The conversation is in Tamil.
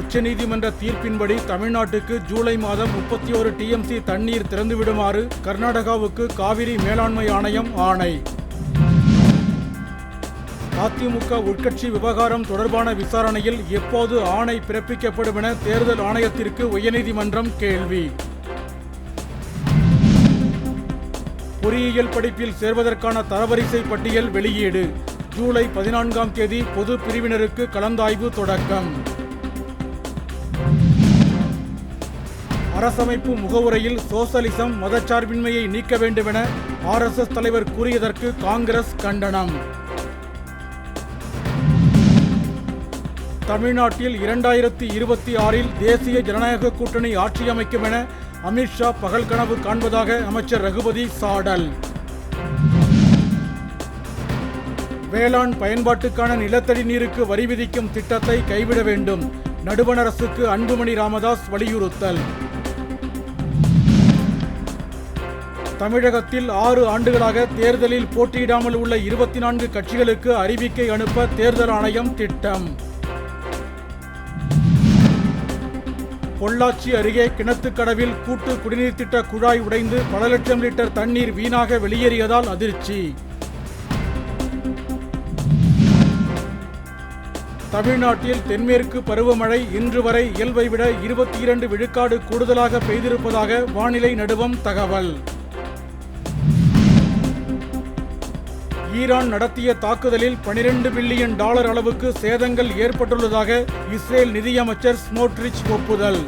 உச்சநீதிமன்ற தீர்ப்பின்படி தமிழ்நாட்டுக்கு ஜூலை மாதம் முப்பத்தி ஒரு டிஎம்சி தண்ணீர் திறந்துவிடுமாறு கர்நாடகாவுக்கு காவிரி மேலாண்மை ஆணையம் ஆணை. அதிமுக உட்கட்சி விவகாரம் தொடர்பான விசாரணையில் எப்போது ஆணை பிறப்பிக்கப்படும் என தேர்தல் ஆணையத்திற்கு உயர்நீதிமன்றம் கேள்வி. பொறியியல் படிப்பில் சேர்வதற்கான தரவரிசை பட்டியல் வெளியீடு. ஜூலை பதினான்காம் தேதி பொது பிரிவினருக்கு கலந்தாய்வு தொடக்கம். அரசமைப்பு முகவுரையில் சோசலிசம் மதச்சார்பின்மையை நீக்க வேண்டுமென ஆர்எஸ்எஸ் தலைவர் கூறியதற்கு காங்கிரஸ் கண்டனம். தமிழ்நாட்டில் இரண்டாயிரத்தி இருபத்தி ஆறில் தேசிய ஜனநாயக கூட்டணி ஆட்சி அமைக்கும் என அமித்ஷா பகல் கனவு காண்பதாக அமைச்சர் ரகுபதி சாடல். வேளாண் பயன்பாட்டுக்கான நிலத்தடி நீருக்கு வரி விதிக்கும் திட்டத்தை கைவிட வேண்டும். நடுவண அரசுக்கு அன்புமணி ராமதாஸ் வலியுறுத்தல். தமிழகத்தில் ஆறு ஆண்டுகளாக தேர்தலில் போட்டியிடாமல் உள்ள இருபத்தி நான்கு கட்சிகளுக்கு அறிவிக்கை அனுப்ப தேர்தல் ஆணையம் திட்டம். பொள்ளாச்சி அருகே கிணத்துக்கடவில் கூட்டு குடிநீர் திட்ட குழாய் உடைந்து பல லட்சம் லிட்டர் தண்ணீர் வீணாக வெளியேறியதால் அதிர்ச்சி. தமிழ்நாட்டில் தென்மேற்கு பருவமழை இன்று வரை இயல்பை விட இருபத்தி இரண்டு விழுக்காடு கூடுதலாக பெய்திருப்பதாக வானிலை நடுவம் தகவல். ஈரான் நடத்திய தாக்குதலில் 12 பில்லியன் டாலர் அளவுக்கு சேதங்கள் ஏற்பட்டுள்ளதாக இஸ்ரேல் நிதியமைச்சர் ஸ்மோட்ரிச் ஒப்புதல்.